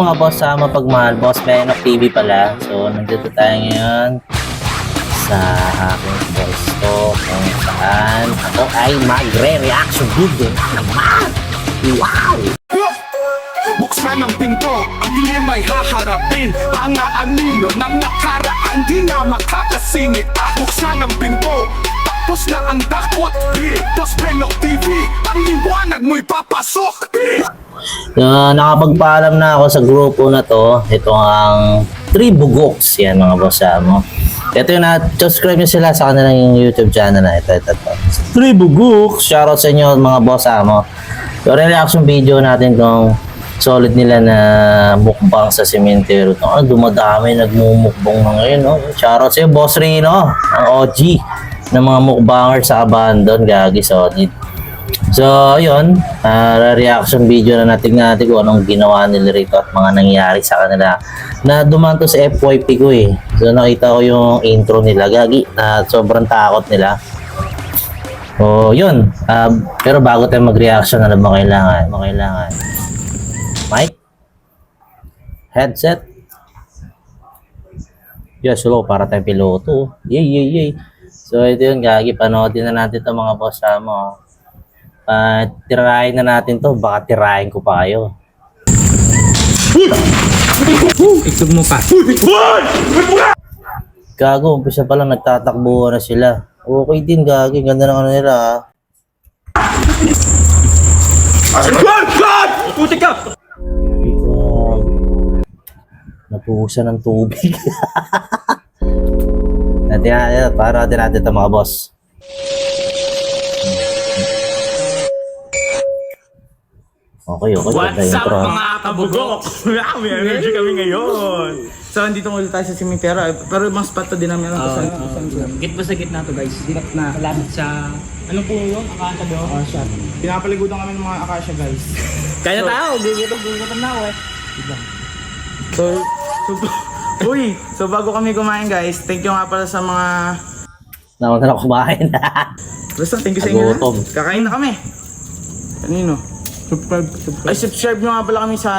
mga boss sa mapagmahal? Boss Benok TV pala. So, nandito tayo ngayon sa aking voice to kung saan ako ay magre-reaction video. Wow! Buksan ang pinto, ang iyong may haharapin Ang aanino ng nakaraan, di na makakasingit Buksan ang pinto, tapos na ang dakot Dito's Penok TV, ang liwanag mo'y papasok So, nakapagpaalam na ako sa grupo na to. Ito ang Three Bugoks. Yan mga boss ah, mo. Ito yung na-subscribe nyo sila sa kanilang yung YouTube channel na ito. Ito, ito. Three Bugoks. Shoutout sa inyo mga boss ah, mo. So, reaction video natin tong solid nila na mukbang sa cemetery. Oh, dumadami nagmumukbang na ngayon. No? Shoutout sa iyo, Boss Rino. Ang OG ng mga mukbanger sa abandon. Gagi, solid. So, yun, ah, reaction video na natin natin kung anong ginawa nila rito at mga nangyari sa kanila. Na dumaan to sa FYP ko eh. So, nakita ko yung intro nila, gagi, na sobrang takot nila. So, yun. Ah, pero bago tayo mag-reaction, ano ba kailangan? Ano kailangan? Mic? Headset? Yes, hello, para tayong piloto. Yay, yay, yay. So, ito yun, gagi. Panoodin na natin to mga boss mo. At tirahin na natin to. Baka tirahin ko pa kayo. Itlog mo pa. Gago, umpisa pa lang nagtatakbo na sila. Okay din, gagi. Ganda ng ano nila, ah. Putik ka! Ikaw. Napuhusan ng tubig. natin natin, para natin natin ito mga boss. Okay, okay. What's up mga kabugok? May energy kami ngayon. So, andito ulit tayo sa cemetery. Pero ibang spot to din namin. Ano, sa, Git ba sa gitna to guys? Gitna. Malapit sa... Ano po yun? Akata doon? Akasha. pinapaligudan kami ng mga akasya guys. Kaya tao, gugutom, gugutom na ako eh. So, so, uy, so bago kami kumain guys, thank you nga pala sa mga... Naman na ako kumain. Basta, thank you sa inyo. Nagutom. Kakain na kami. Kanino? Subscribe, subscribe. Ay, subscribe nyo nga pala kami sa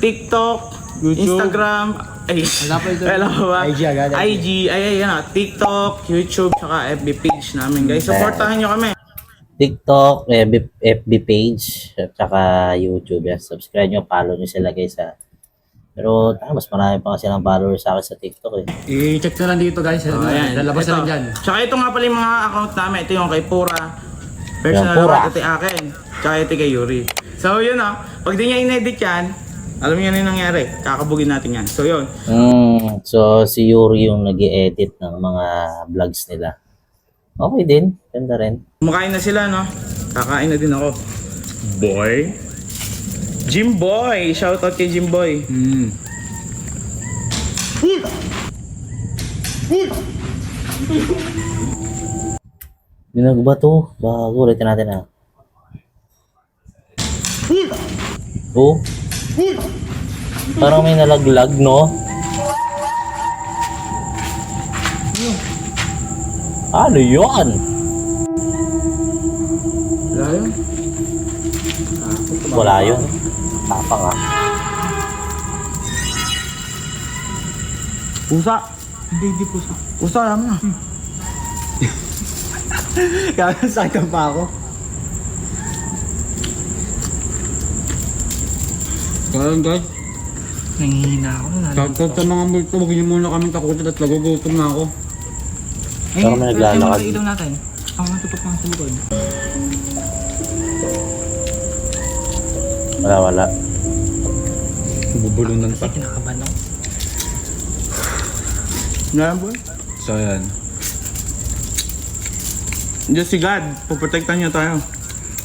TikTok, Instagram, ay, Wala pa ito. Wala pa ba? IG agad. IG, ay, ay, yan ah, TikTok, YouTube, saka FB page namin guys. Supportahan nyo kami. TikTok, FB, FB page, at saka YouTube. Yes, subscribe nyo, follow nyo sila guys ha. Pero ah, mas marami pa kasi ng followers sa akin sa TikTok eh. I-check na lang dito guys. Oh, ayan. Lalabas Ito. na lang dyan. Tsaka ito nga pala yung mga account namin. Ito yung kay Pura. Personal Yan, Pura. account. Ito yung akin. Tsaka ito kay Yuri. So yun ah. Pag di niya in-edit yan, alam niyo na yung nangyari. Kakabugin natin yan. So yun. Mm, so si Yuri yung nag edit ng mga vlogs nila. Okay din, ganda rin. Kumakain na sila, no? Kakain na din ako. Boy? Jim Boy! Shoutout kay Jim Boy. Hmm. Dinag ba to? Bago, ulitin natin ah. Oh? Parang may nalaglag, no? Ano yun? Wala yun. Wala yun. Tapang ah. Pusa. Hindi, hindi pusa. Pusa lang na. Kaya saktan pa ako. Kaya guys, Nangihina ako. shoutout sa mga multo, huwag niyo muna kami takutin at nagugutom na ako. Parang may naglalakad. ilaw natin. Ang tutok lang sa likod. Wala, wala. Bubulunan pa. Kasi kinakabahan ako. Wala boy. So ayan. Diyos si God, puprotektan niya tayo.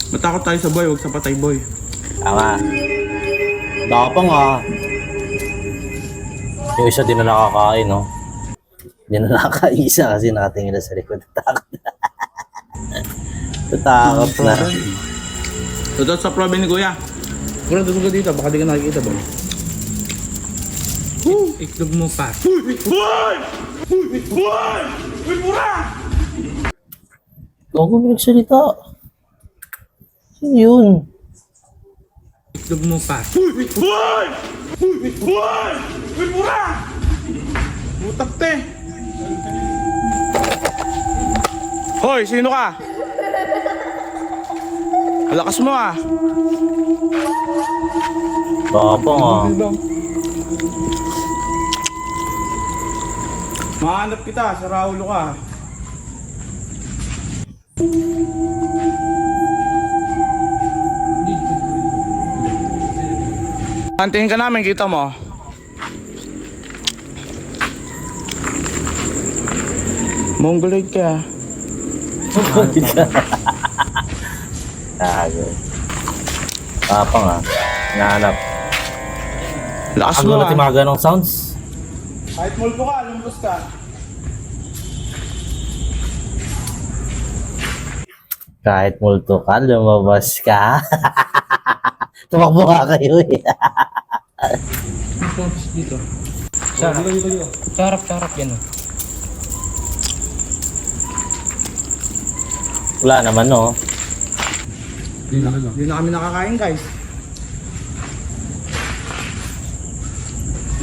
Matakot tayo sa boy, huwag sa patay boy. Tama. Tapang ah. Yung isa din na nakakain, no? Hindi na nakakaisa kasi nakatingin na sa likod. Takot na. Takot na. Totoo sa probe ni Kuya. Pura dito dito, baka di ka nakikita ba? Itlog mo pa. Gago may nagsalita. Sino yun? Itlog mo pa. Uy! Uy, mura! Butak te! Hoy, sino ka? Lakas mo ah. Tapang ah. Mahanap kita, sa Raulo ka. Antingin ka namin, kita mo. Mongoloid ka. Tago. Tapang ah. Nahanap. Lakas Ang mo gulat yung ah. mga ganong sounds. Kahit multo ka, lumbos ka. Kahit multo ka, lumabas ka. Tumakbo ka kayo eh. Dito. Sarap. Sarap, sarap yan oh. Wala naman no. Hindi na kami nakakain guys.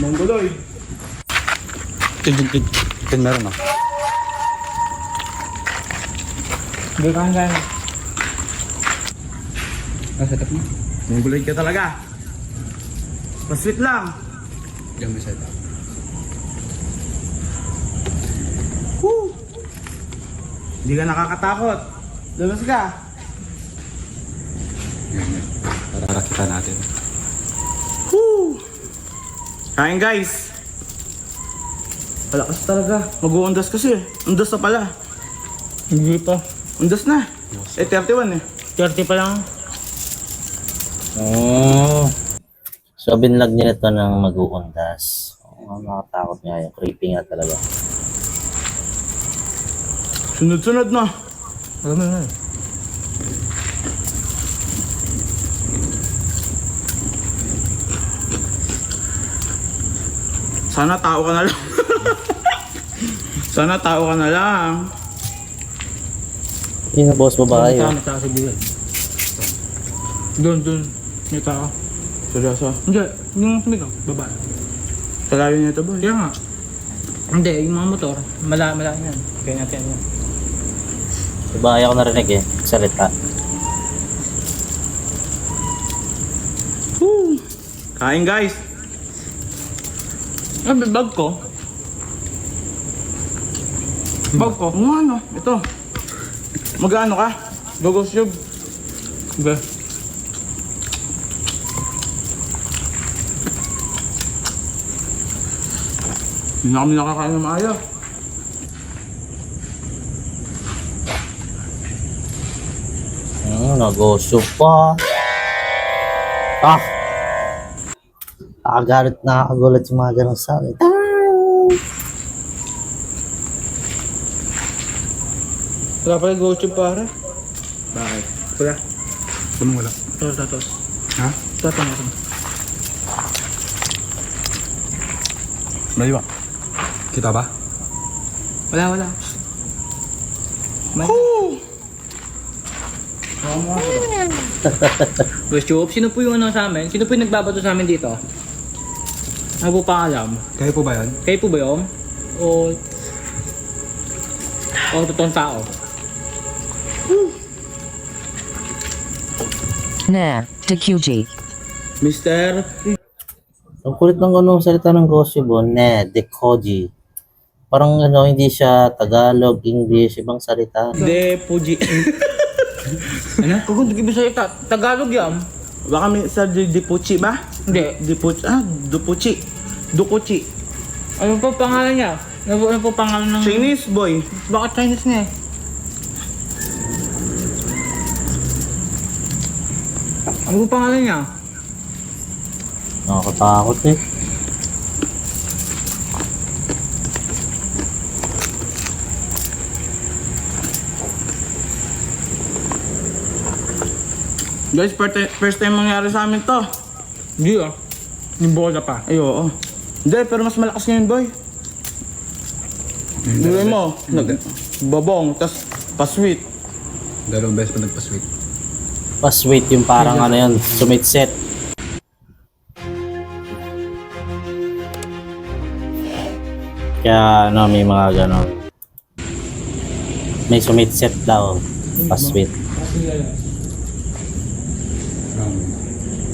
Mongoloid. Tin, tin, tin. Tin, meron ah. Hindi ka hanggang. Nasa tap mo? Mongoloid ka talaga. Pasweet lang. Diyan may setup. Woo! Hindi ka nakakatakot. Labas ka. Yan, yan. Para kita natin. Woo! Kain guys. Palakas talaga. Mag-uundas kasi. Undas na pala. Hindi pa. Undas na. Eh, 31 eh. 30 pa lang. Mm. So, binlag niya ito ng mag-uundas. Oh, nakatakot nga yun. Creepy nga talaga. Sunod-sunod na. Alam mo na. Sana tao ka na lang. Sana tao ka na lang. Na boss babae. Tama, tama sa bigay. Doon, doon. May tao. Seryoso. Hindi, yung sumigaw. Babae. Kalayo niya ito boy. Kaya nga. Hindi, yung mga motor. Mala, mala yan. Kaya natin yan. Babae ako narinig eh. Salita. Woo! Kain guys. Ah, may bag ko. Bag ko. Ano ano? Ito. Mag-ano ka? Gogos yub. Ba? Hindi na kami nakakain ng maayos. Nag-usyo pa. Ah! Nakagalit na nakagulat yung mga ganong salita. Wala pala ghost yung pare. Bakit? Wala. Anong wala? Tos, tos. Ha? Tatang ako. Malayo ba? Kita ba? Wala, wala. Boss Chop, sino po yung ano sa amin? Sino po yung nagbabato sa amin dito? Ano po pa alam? Kaya po ba yan? Kayo po ba yun? O... O totoong tao? Nah, to QG. Mister, Ang kulit ng ganong salita ng Gosyo Bon, ne, dekoji. Parang ano, hindi siya Tagalog, English, ibang salita. De Puji. Ano? Kung hindi ko sa'yo, ta- Tagalog yan. Baka may sa Di Di Puchi ba? Hindi. Di Puchi. Ah, Dupuchi. Dukuchi. Ano po pangalan niya? Ano po, ano po pangalan ng... Chinese boy. Bakit Chinese nga eh? Ano po pangalan niya? Nakakatakot eh. Guys, first time, first time mangyari sa amin to. Hindi ah. Yung bola pa. Ay, oo. Hindi, pero mas malakas ngayon, boy. Hindi mo. Nag, babong, tas pasweet. Dalawang beses pa nagpa-sweet. Pas wait yung parang ano yun, sumitset. Kaya ano, may mga ganon. May sumitset daw. Pasweet.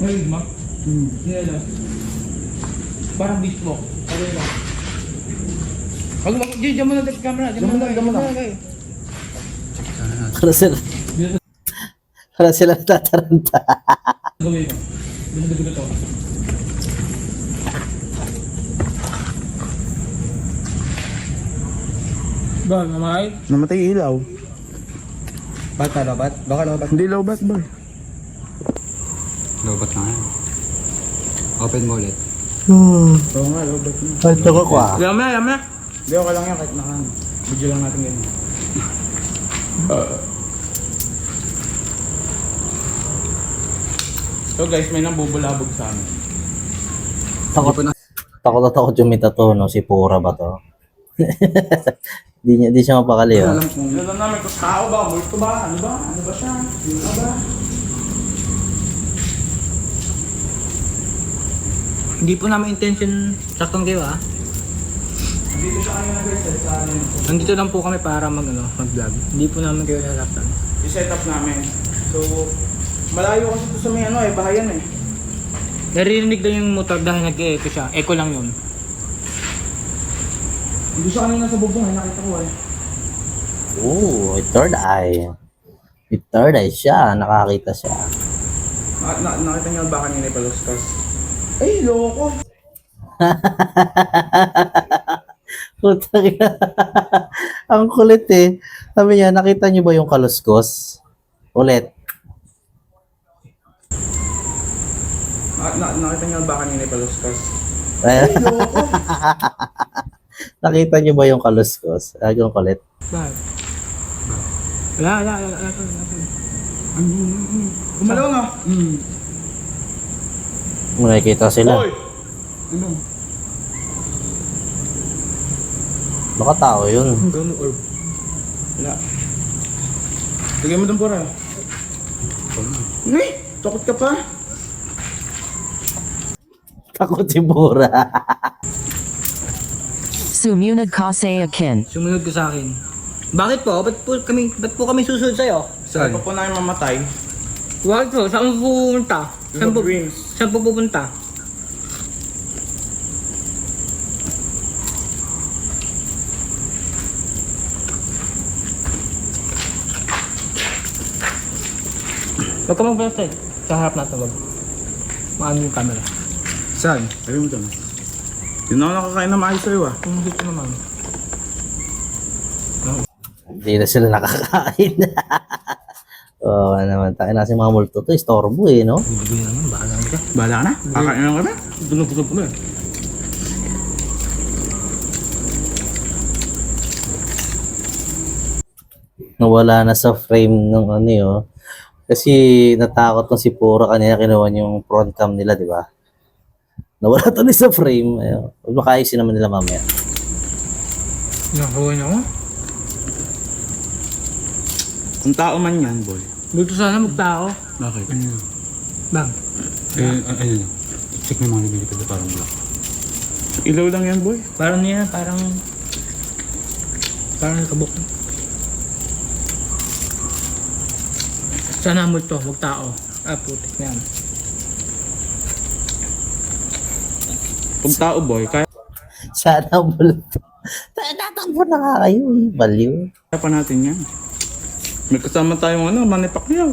Ngayon mo? Hmm. Nila. Parang beach walk. Okay lang. Wag mo, di, diyan mo na sa camera. Diyan mo na, diyan mo na. Para sila... Para sila tataranta. Gawin mo. Dumadugo to. Ba, mamay? Namatay ilaw. Ba't na lobat? Baka lobat. Hindi lowbat boy. Lobat na yan. Open mo ulit. Oo nga, lowbat na. Ay, ito ko ah. Yaman na, yaman na. Hindi, okay lang yan kahit naka. Video lang natin ganyan. So guys, may nang bubulabog sa amin. Takot, takot na takot yung mita to, no? Si Pura ba to? di, niya, di siya mapakali, oh. Alam namin kung tao ba, multo ba, ano ba, ano ba siya, ano ba? Hindi po namin intention saktong kayo ah. Nandito lang po kami para mag ano, mag-vlog. Hindi po namin kayo sasaktan. I-set up namin. So, malayo kasi ito sa may ano eh, bahayan eh. Naririnig lang yung motor dahil nag-echo siya. Echo lang yun. Hindi siya kanina sa bubong eh, nakita ko eh. Ooh, may third eye. May third eye siya. Nakakita siya. Na, na, nakita niyo ba kanina yung paluskas? Ay, loko! Putang ina. Ang kulit eh. Sabi niya, nakita niyo ba yung kaluskos? Ulit. Na, na, nakita niyo ba kanina yung paluskas? Eh, nakita niyo ba yung kaluskos? Ah, yung kulit. Bakit? Wala, wala, wala, wala. Kumalaw na! Hmm. Kung nakikita sila. Hoy! Ano? Baka tao yun. Gano orb? Wala. Lagay mo doon pura. Nay! Takot ka pa? Takot si Pura. Sumunod Kase Akin. Sumunod ka sa akin. Bakit po? Ba't po kami, ba't po kami susunod sa'yo? Saan? Pa po namin mamatay. Bakit po? Saan po pupunta? Saan po, Dreams. Saan po pupunta? Huwag ka mag-plastic. Sa harap natin wag. Maano yung camera. Saan? Lagay mo doon. Hindi na ako nakakain na maayos sa'yo ah. Kung dito naman. Hindi na sila nakakain. Oo oh, naman. Tayo na si mga multo to. Istorbo eh, no? Bibigyan naman. Bahala ka na? Kakain na kami? Dunog-dunog ko na. Nawala na sa frame ng ano yun. Kasi natakot na si Pura kanina kinuha yung front cam nila, di ba? Nawala to sa frame. Ayun. Makaayusin naman nila mamaya. Nakuha niya ako. Kung tao man yan, boy. Dito sana magtao. Bakit? Ano yun? Bang. Eh, ayun. Check mo yung mga nabili ko parang black. Ilaw lang yan, boy. Parang niya, parang... Parang nakabok. Sana multo, wag tao. Ah, putik na yan. Kung tao, boy, kaya Sana multo. Tatakbo na nga kayo eh. Baliw. pa natin yan. May kasama tayong ano, Manny Pacquiao.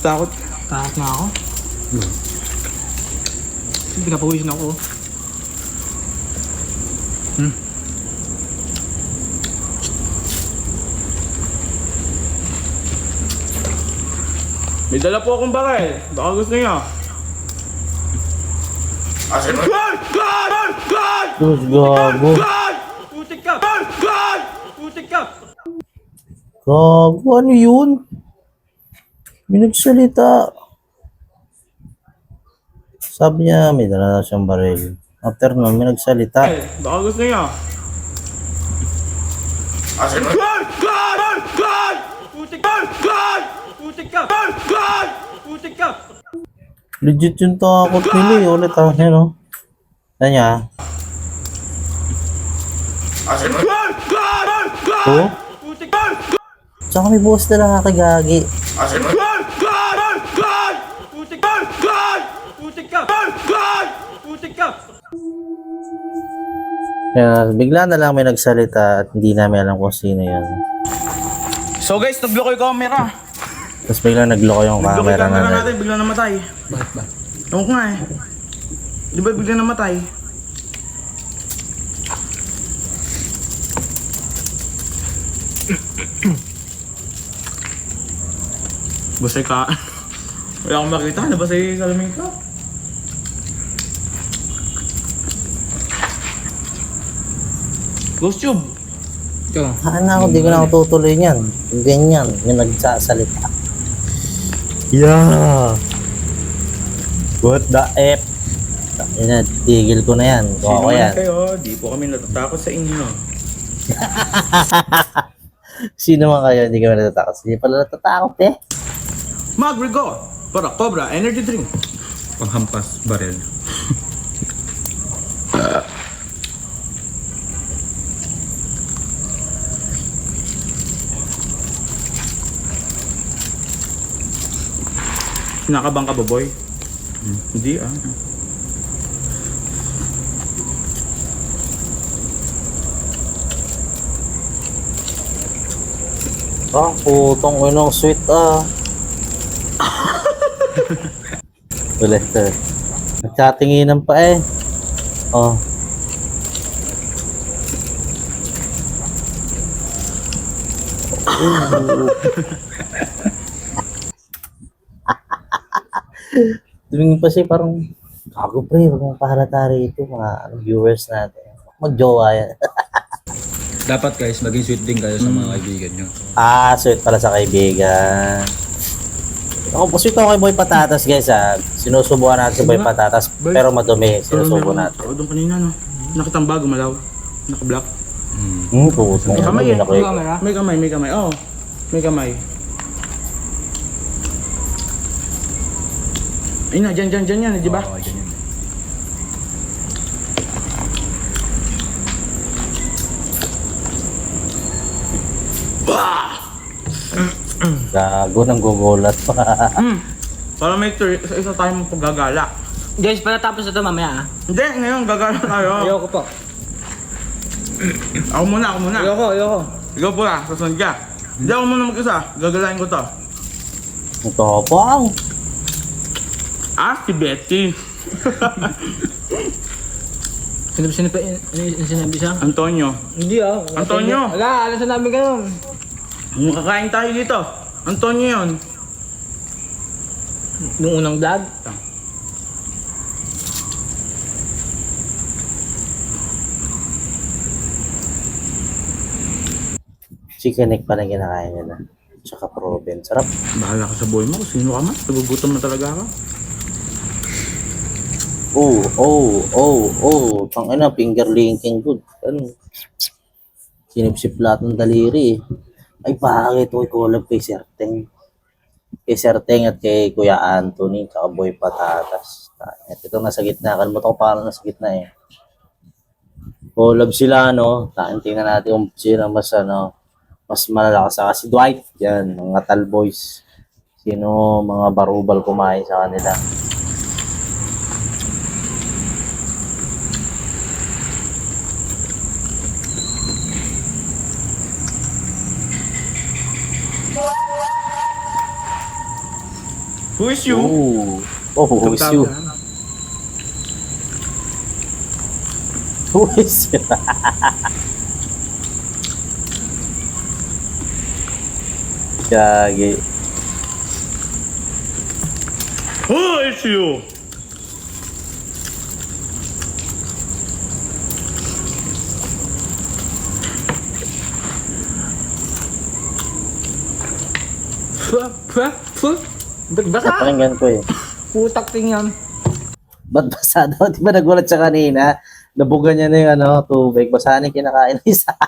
Takot. Takot na ako. Pinapawisin ako. May dala po akong baril. Baka gusto niyo. Asin mo! God! God! God! Diyos gago. God! Putik ka! God! God! Putik ka! Gago, ano yun? May nagsalita. Sabi niya, may dala na siyang baril. After nun, may nagsalita. Eh, baka gusto niyo. Asin mo! God! God! God! God! Putik ka! God! Putik ka! God! God! Putik ka! Legit yung takot nila eh. Ulit ah, yun oh. Ano niya? Gol! Gol! Gol! Oh? Tsaka may bukas na nakakagagi. Gol! Gol! Ka! Kaya bigla na lang may nagsalita at hindi namin alam kung sino yun. So guys, nagloko yung camera. Tapos bigla nagloko yung Nagloko yung camera camera na natin, bigla namatay. Bakit ba? Ewan ko nga eh. Di ba bigla namatay? Basay ka. Wala akong makita. Nabasay yung salamin ko. Ghost tube. Ito. Saan na ako, di ko na ako tutuloy niyan. Ganyan, yung nagsasalita. Yeah. What the F? Yun na, tigil ko na yan. Kuha ko man yan. kayo, di po kami natatakot sa inyo. Sino man kayo, hindi kami natatakot. Hindi pala natatakot eh. Magrigo para Cobra Energy Drink. Panghampas barel. Nakabang ka ba, boy? Hindi ah. Ah, putong inong sweet ah. Ulit, sir. Nagkatinginan pa eh. Oh. Tumingin pa siya parang Gago pre, huwag mong pahalata rito mga ano, viewers natin. Magjowa yan. Dapat guys, maging sweet din kayo sa mga kaibigan nyo. Ah, sweet pala sa kaibigan. Ako po sweet ako kay Boy Patatas guys ah. Sinusubukan natin si Boy Patatas pero madumi. Sinusubo natin. Ako doon kanina no. Nakita ang bago malaw. Naka-block. Hmm, puto. May kamay eh. Ano, Camera? May kamay, may kamay. Oo. May kamay. Ayun na, dyan, dyan, dyan yan, di ba? Oo, ganyan. Gago nang gugulat pa. Hmm. Para make sure, isa-isa tayo mong paggagala. Guys, pagkatapos ito mamaya ah. Hindi, ngayon, gagala tayo. Ayoko po. Ako muna, ako muna. Ayoko, ayoko. Ikaw po na, sasunod ka. Hindi ako muna mag-isa. Gagalain ko to. Ito pang. Ah, si Betty. Sino sino pa ano yung sinabi siya? Antonio. Hindi ah. Antonio! Wala, alam sa namin ganun. Makakain tayo dito. Antonio yun. Nung unang vlog. Chicken neck pala kinakain nila. Tsaka proven. Sarap. Bahala ka sa buhay mo sino ka man. Nagugutom na talaga ka. Oh, oh, oh, oh. Pang ina, finger linking good. Ano? Sinipsip lahat ng daliri. Ay, bakit ito collab kay Sir Teng? Kay Sir Teng at kay Kuya Anthony, tsaka Boy Patatas. At ito nasa gitna. Kalimutan ko parang nasa gitna eh. Collab sila, no? Tain, tingnan natin kung sino mas, ano, mas malalakas. Saka si Dwight, yan, mga tal boys. Sino mga barubal kumain sa kanila. Who is you? Ooh. Oh, who is Tawag you? ka. Who is you? Gagi. Who is you? Pwa, Ba't basa? Pakinggan ko eh. Putak tingyan. Ba't basa daw? Di ba nagulat siya kanina? Nabugan niya na yung ano, tubig. Basa na yung kinakain ng isa.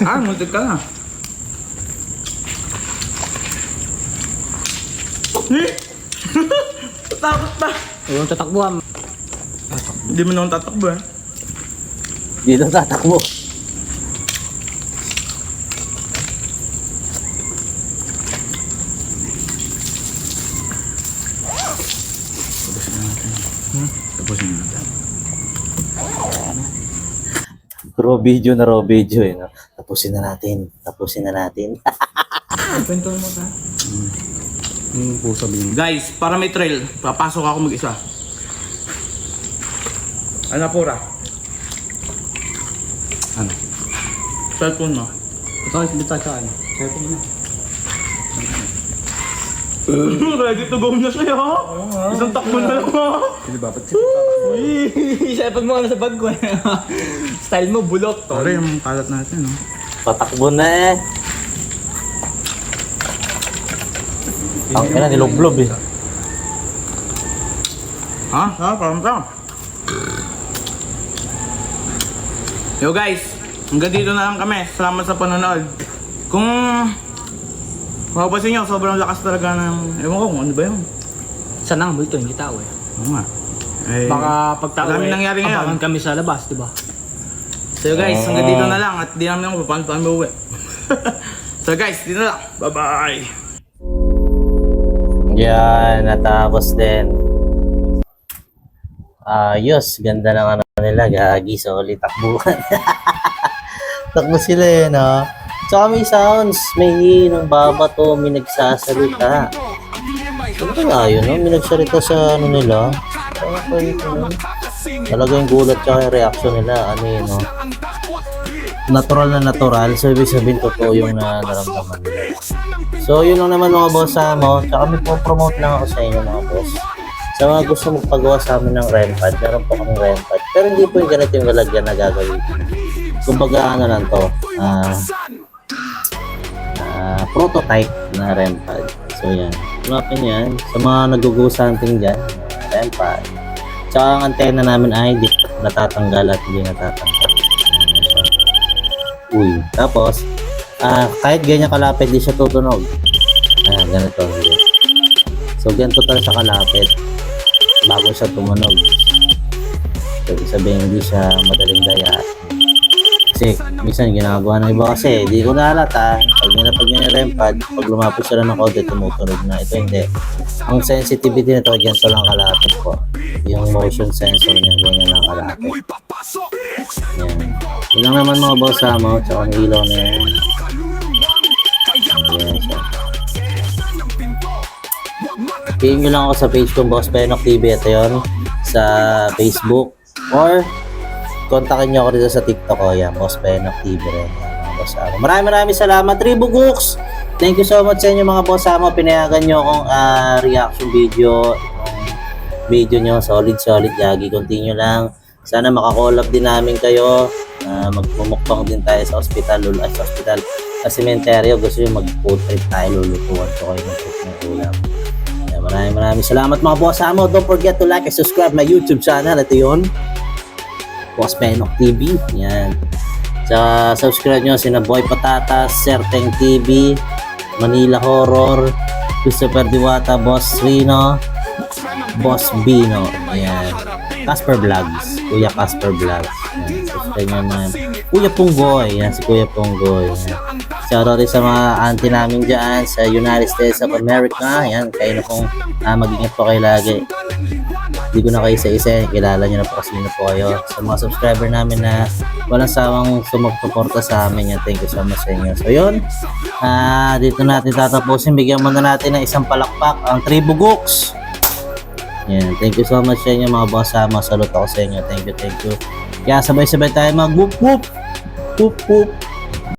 Ah, muntik ka na. Takot pa. Huwag tatakbuhan. Hindi mo naman tatakbo eh. Dito tatakbo. Raw video na raw video eh. No? Tapusin na natin. Tapusin na natin. Kwento mo ka. Yung po sabihin. Guys, para may trail, papasok ako mag-isa. Ano pura? Ano? Cellphone mo. Ito ay tayo kain. Po na. Ready to go na siya. Isang takbo na lang ha. Hindi ba? Ba't Uy, cellphone mo ano sa bag ko. Style mo, bulok. Pare, yung kalat natin no. Patakbo na eh. Ang ina, niloblob eh. Ha? Ha? Parang ka. Yo guys, hanggang dito na lang kami. Salamat sa panonood. Kung mapapansin nyo, sobrang lakas talaga ng... Ewan ko kung ano ba yun. Sana nga multo, hindi tao eh. Oo nga. Eh, Baka pagtao Maraming eh, nangyari ngayon. abangan kami sa labas, di ba? So guys, hanggang dito na lang at di namin ako paano paano uwi. so guys, dito na lang. Bye-bye! Yan, natapos din. Ayos, ganda ng ano nila, gagi, solid takbuhan. Takbo sila eh, no? Tsaka may sounds, may ng baba to, may nagsasalita. Ano kaya yun, no? May nagsalita sa ano nila. Ano kaya ito, no? Talaga yung gulat tsaka yung reaction nila, ano yun, no? Natural na natural, so ibig sabihin totoo yung na naramdaman nila. So, yun lang naman mga boss mo. Tsaka may po-promote lang ako sa inyo mga boss. Sa mga gusto magpagawa sa amin ng REM pad, meron po kaming REM pad. Pero hindi po yung ganito yung lalagyan na gagawin. Kumbaga ano lang to, ah, ah, prototype na REM pad. So yan, hanapin yan. Sa mga nagugusanting dyan, REM pad. Tsaka ang antena namin ay di natatanggal at hindi natatanggal. Tapos, ah kahit ganyan kalapit, di siya tutunog. Ah, ganito. Hindi. So, ganito talaga sa kalapit bago siya tumunog. So, sabihin, hindi siya madaling daya. Kasi, minsan ginagawa ng iba kasi, di ko naalata. Pag nilapag niya yung REM pad, pag lumapit sila ng konti, tumutunog na. Ito hindi. Ang sensitivity nito, ganito lang kalapit po. Yung motion sensor niya, ganyan lang kalapit. Yan. Yun lang naman mga boss mo. Tsaka ang ilaw na yan. PM nyo lang ako sa page kong Boss Penok TV. Ito yun. Sa Facebook. Or kontakin nyo ako dito sa TikTok ko. Yan. Boss Penok TV rin. Yan. Maraming maraming salamat. Tribu Gooks! Thank you so much sa inyo mga boss amo. Pinayagan nyo akong ah, reaction video. Video nyo. Solid, solid. Gagi. Continue lang. Sana makakolab din namin kayo. Uh, magmumukbang din tayo sa hospital. Lul ay, sa hospital. Sa sementeryo. Gusto nyo mag-food trip tayo. Lulutuan ko kayo ng food ng ulam. Maraming maraming salamat mga boss amo. Don't forget to like and subscribe my YouTube channel. Ito yun. Boss Penok TV. Yan. Sa subscribe nyo sina Boy Patatas, Serteng TV, Manila Horror, Christopher Diwata, Boss Rino, Boss Bino. Ayan. Casper Vlogs. Kuya Casper Vlogs. Ayan. Subscribe nyo naman. Kuya Punggoy. Yan si Kuya Punggoy. Ayan. Shoutout sa mga auntie namin dyan sa United States of America. Ayan. Kayo na pong ah, mag-ingat po kayo lagi. Hindi ko na kayo isa-isa. Kilala nyo na po kasi sino po kayo. Sa mga subscriber namin na walang sawang sumagsuporta sa amin. Yan. Thank you so much sa inyo. So yun. Ah, dito natin tatapusin. Bigyan muna natin ng isang palakpak ang Tribu Gooks. Yan. Thank you so much sa inyo mga boss. Sama. Salute ako sa inyo. Thank you, thank you. Kaya sabay-sabay tayo mag whoop whoop. Whoop whoop.